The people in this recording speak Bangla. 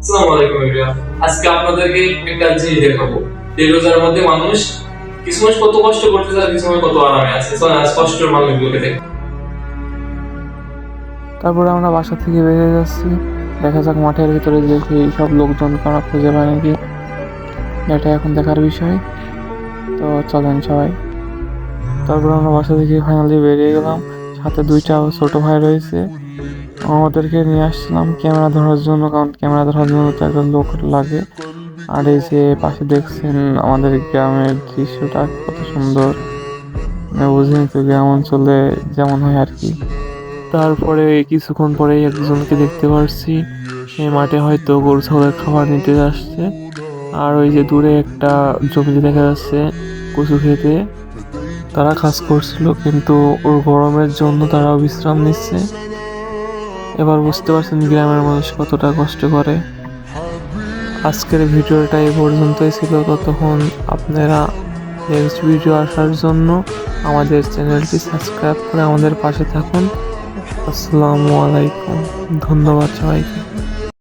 আলাইকুম আজকে আপনাদেরকে একটা জিনিস দেখাবো। এই রোজার মধ্যে মানুষ কিছু মানুষ কত কষ্ট করতেছে আর কিছু কত আরামে আছে। আজ কষ্টের মানুষগুলোকে দেখ। তারপরে আমরা বাসা থেকে বেরিয়ে যাচ্ছি। দেখা যাক মাঠের ভিতরে সেই সব লোকজন আমরা খুঁজে পায় নাকি। এটা এখন দেখার বিষয়। তো চলেন সবাই। তারপর আমরা বাসা থেকে ফাইনালি বেরিয়ে গেলাম। সাথে দুইটা ছোট ভাই রয়েছে। আমাদেরকে নিয়ে আসছিলাম ক্যামেরা ধরার জন্য, কারণ ক্যামেরা ধরার জন্য তো একটা লোক লাগে। আর এই যে পাশে দেখছেন আমাদের গ্রামের দৃশ্যটা কত সুন্দর। মানে বুঝিনি তো গ্রাম অঞ্চলে যেমন হয় আর কি। তারপরে কিছুক্ষণ পরে একজনকে দেখতে পারছি। সে মাঠে হয়তো গরু, ছাগলের খাবার নিতে আসছে। আর ওই যে দূরে একটা জমিতে দেখা যাচ্ছে কচু খেতে। তারা কাজ করছিল, কিন্তু ওর গরমের জন্য তারাও বিশ্রাম নিচ্ছে। এবার বুঝতে পারছেন গ্রামের মানুষ কতটা কষ্ট করে। আজকের ভিডিওটা এই পর্যন্তই ছিল। ততক্ষণ আপনারা নেক্সট ভিডিও আসার জন্য আমাদের চ্যানেলটি সাবস্ক্রাইব করে আমাদের পাশে থাকুন। আসসালামু আলাইকুম। ধন্যবাদ সবাইকে।